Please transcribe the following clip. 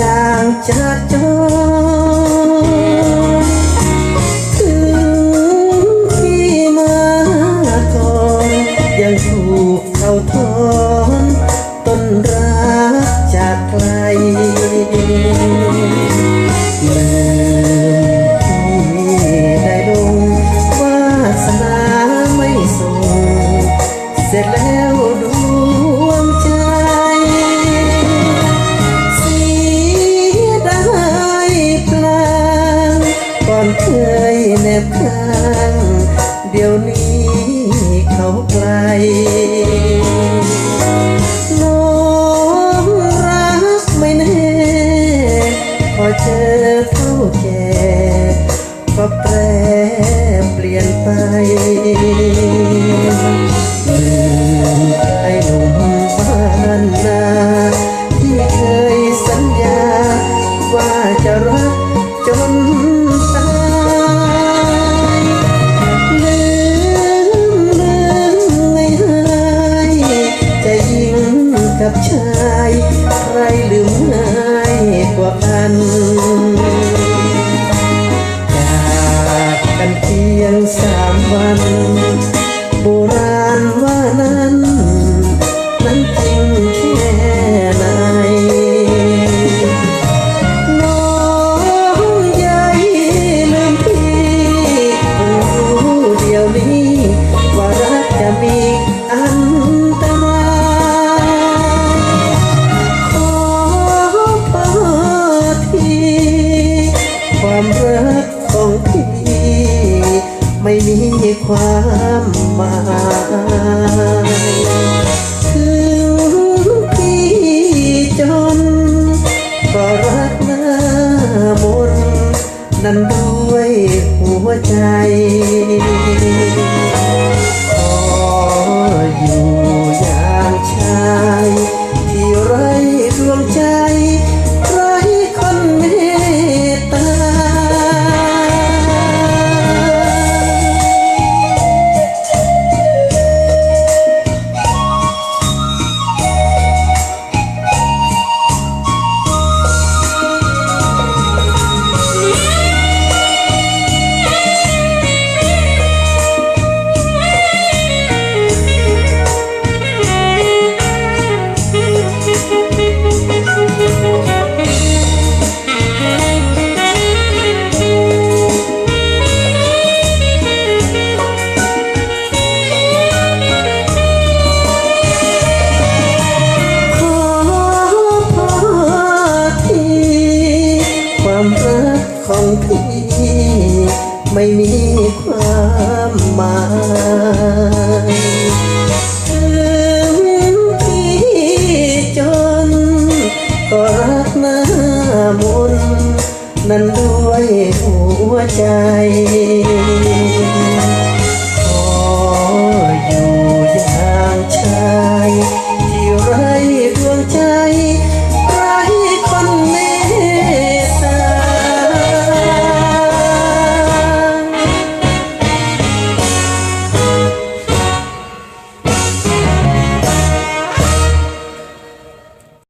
จางจากจนถึงพี่มาก่อนยังถูกเขาทอนต้นรักจากไกลลืมที่ได้ลงวาสนาไม่ส่งเสร็จแล้ว บข้างเดี๋ยวนี้เขาไกลน้องรักไม่แน่พอเจอเท่าแก่ก็แปรเปลี่ยนไปลืมไอ้หนุ่มบ้านนาที่เคยสัญญาว่าจะรัก กับชาย ใครลืมง่ายกว่ากันจากกันเพียงสามวัน มีความหมายคื ที่ไม่มีความหมายถึงพี่จน ก็รักหน้ามนนั้นด้วยหัวใจ